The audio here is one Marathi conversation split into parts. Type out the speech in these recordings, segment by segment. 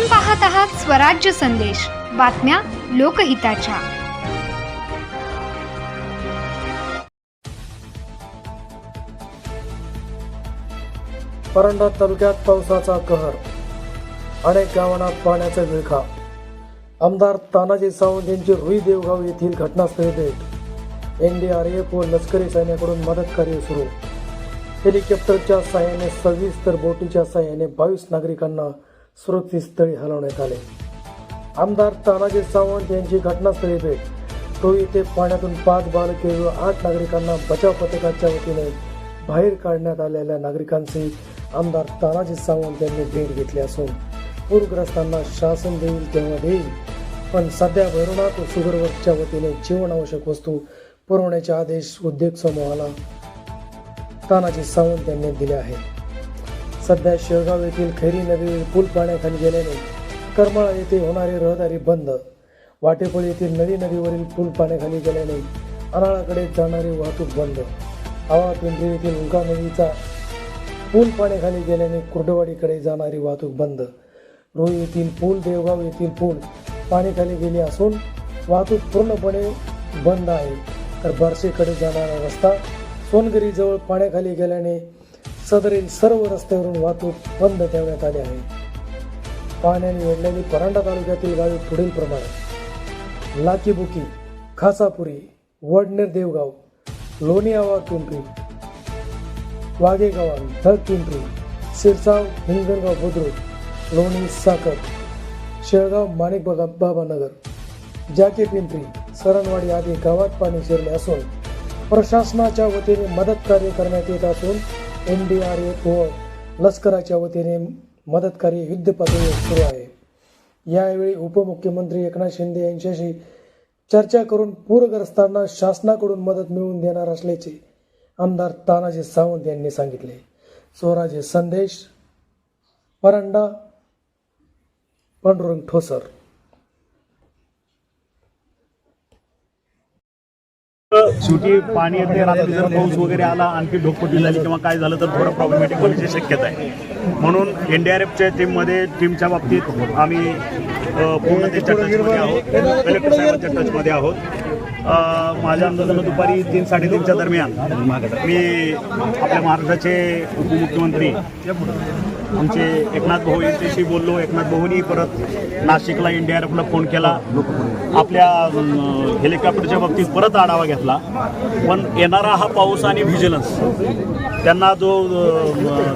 आपण पाहत आहात स्वराज्य संदेश. बातम्या लोकहिताच्या. परंडा तालुक्यात पावसाचा कहर. अनेक गावांना पाण्याचा विळखा. आमदार तानाजी सावंत यांची रुई देवगाव येथील घटनास्थळी भेट. एनडीआरएफ व लष्करी सैन्याकडून मदत कार्य सुरू. हेलिकॉप्टरच्या साह्याने सव्वीस तर बोटीच्या साह्याने बावीस नागरिकांना सुरक्षितस्थळी हलवण्यात आले. आमदार तानाजी सावंत यांची घटनास्थळी भेट. तो येथे पाण्यातून पाच बालके व आठ नागरिकांना बचाव पथकाच्या वतीने बाहेर काढण्यात आलेल्या नागरिकांची आमदार तानाजी सावंत यांनी भेट घेतली असून पूरग्रस्तांना शासन देईल तेव्हा देईल. पण सध्या भैरवनाथ व शुगरवर्कच्या वतीने जीवनावश्यक वस्तू पुरवण्याचे आदेश उद्योग समूहाला तानाजी सावंत यांनी दिले आहेत. सध्या शेळगाव येथील खैरी नदी पूल पाण्याखाली गेल्याने करमाळा येथे होणारी रहदारी बंद. वाटेपळ येथील नळी नदीवरील पूल पाण्याखाली गेल्याने अनाळाकडे जाणारी वाहतूक बंद. आवा पिंपरी येथील उल्का नदीचा पूल पाण्याखाली गेल्याने कुर्डवाडीकडे जाणारी वाहतूक बंद. रोही येथील पूल देवगाव येथील पूल पाण्याखाली गेले असून वाहतूक पूर्णपणे बंद आहे. तर बार्शीकडे जाणारा रस्ता सोनगिरीजवळ पाण्याखाली गेल्याने सदरील सर्व रस्त्यावरून वाहतूक बंद ठेवण्यात आली आहे. पाण्याने वेढलेली परांडा तालुक्यातील गावे पुढील प्रमाणे. लाकीबुकी खासापुरी वडनेर देवगाव लोणी पिंपरी वाघेगावान धग पिंपरी सिरसाव हिंगणगाव बुद्रुक लोणी साखर शेळगाव माणिक बागा बाबानगर जाके पिंपरी सरणवाडी आदी गावात पाणी शिरले असून प्रशासनाच्या वतीने मदत कार्य करण्यात येत असून एन डी आर एफ व लष्कराच्या वतीने मदतकारी कार्य युद्ध पातळीवर सुरू आहे. यावेळी उपमुख्यमंत्री एकनाथ शिंदे यांच्याशी चर्चा करून पूरग्रस्तांना शासनाकडून मदत मिळवून देणार असल्याचे आमदार तानाजी सावंत यांनी सांगितले. स्वराज्य संदेश परंडा पांडुरंग ठोसर. शेवटी पाणी येते रात्री जर पाऊस वगैरे आला आणखी ढोकपट्टी झाली किंवा काय झालं तर थोडं प्रॉब्लेमॅटिक होण्याची शक्यता आहे. म्हणून एन डी आर एफच्या टीममध्ये टीमच्या बाबतीत आम्ही पूर्ण त्याच्या टचमध्ये आहोत. कलेक्टर साहेबांच्या टचमध्ये आहोत. माझ्या अंदाजानं दुपारी तीन साडेतीनच्या दरम्यान मी आपल्या महाराष्ट्राचे उपमुख्यमंत्री आमचे एकनाथ भाऊ यांच्याशी बोललो. एकनाथ भाऊनी परत नाशिकला एन डी आर एफला फोन केला. आपल्या हेलिकॉप्टरच्या बाबतीत परत आढावा घेतला. पण येणारा हा पाऊस आणि व्हिजिलन्स त्यांना जो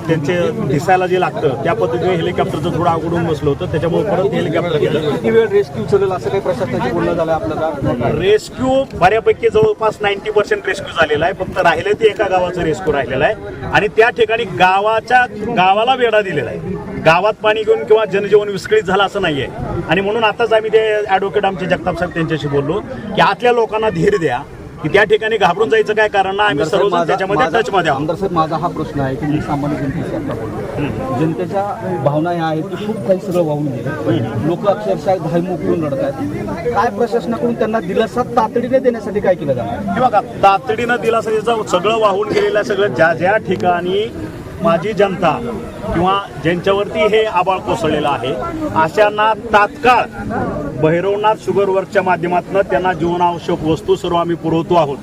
त्यांचे दिसायला जे लागतं त्या पद्धतीने हेलिकॉप्टरचं थोडं अवघडून बसलं होतं. त्याच्यामुळे परत हेलिकॉप्टर गेलं किती वेळ रेस्क्यू चालेल असं काही प्रशासनाची बोलणं झालं आपल्याला? रेस्क्यू बऱ्यापैकी जवळपास नाईन्टी पर्सेंट रेस्क्यू झालेला आहे. फक्त राहिले ते एका गावाचं रेस्क्यू राहिलेलं आहे. आणि त्या ठिकाणी गावाच्या गावाला वेढा दिलेला आहे. गावात पाणी घेऊन किंवा जनजीवन विस्कळीत झालं असं नाहीये. आणि म्हणून आताच आम्ही ते ॲडव्होकेट आमचे जगताप साहेब त्यांच्याशी बोललो की आतल्या लोकांना धीर द्या. की त्या ठिकाणी घाबरून जायचं काय कारण नाही? आम्ही सर्वजण त्याच्यामध्ये टचमध्ये आमदार साहेब माझा हा प्रश्न आहे की मी सामान्य जनतेशी आता बोलतो जनतेच्या भावना ह्या आहेत की खूप काही सगळं वाहून गेलं लोक अक्षरशः धाय मोकळून रडत आहेत काय प्रशासनाकडून त्यांना दिलासा तातडीने देण्यासाठी काय केलं जाणार? हे बघा तातडीनं दिलासा सगळं वाहून गेलेलं आहे, सगळं ज्या ज्या ठिकाणी माझी जनता किंवा ज्यांच्यावरती हे आबाळ कोसळलेलं आहे अशांना तात्काळ भैरवनाथ शुगर वर्कच्या माध्यमातून त्यांना जीवनावश्यक वस्तू सर्व आम्ही पुरवतो आहोत.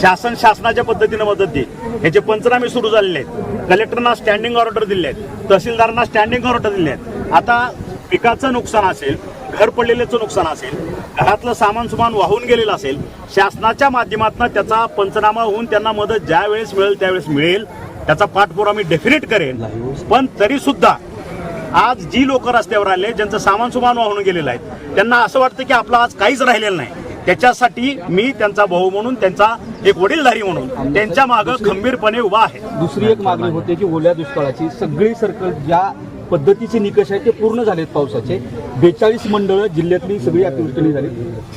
शासन शासनाच्या पद्धतीनं मदत दे ह्याचे पंचनामे सुरू झालेले आहेत. कलेक्टरना स्टँडिंग ऑर्डर दिले आहेत. तहसीलदारांना स्टँडिंग ऑर्डर दिले आहेत. आता पिकाचं नुकसान असेल घर पडलेल्याचं नुकसान असेल घरातलं सामान सुमान वाहून गेलेलं असेल शासनाच्या माध्यमातून त्याचा पंचनामा होऊन त्यांना मदत ज्या वेळेस मिळेल त्यावेळेस मिळेल. त्याचा पाठपुरावा मी डेफिनेट करेन. पण तरी सुद्धा आज जी लोक रस्त्यावर आले ज्यांचं सामान सुमान वाहून गेलेलं आहे त्यांना असं वाटतं की आपलं आज काहीच राहिलेलं नाही. त्याच्यासाठी मी त्यांचा भाऊ म्हणून त्यांचा एक वडीलधारी म्हणून त्यांच्या मागं खंबीरपणे उभा आहे. दुसरी एक मागणी होते की ओल्या दुष्काळाची सगळी सर्कल ज्या पद्धतीचे निकष आहेत ते पूर्ण झालेत पावसाचे. बेचाळीस मंडळं जिल्ह्यातली सगळी अतिवृष्टी झाली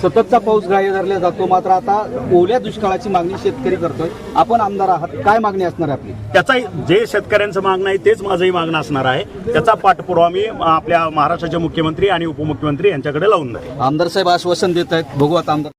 सततचा पाऊस ग्राह्य धरला जातो मात्र आता ओल्या दुष्काळाची मागणी शेतकरी करतोय. आपण आमदार आहात काय मागणी असणार आहे आपली? त्याचा जे शेतकऱ्यांचं मागणं आहे तेच माझंही मागणं असणार आहे. त्याचा पाठपुरावा मी आपल्या महाराष्ट्राचे मुख्यमंत्री आणि उपमुख्यमंत्री यांच्याकडे लावून आमदार साहेब आश्वासन देत आहेत आता आमदार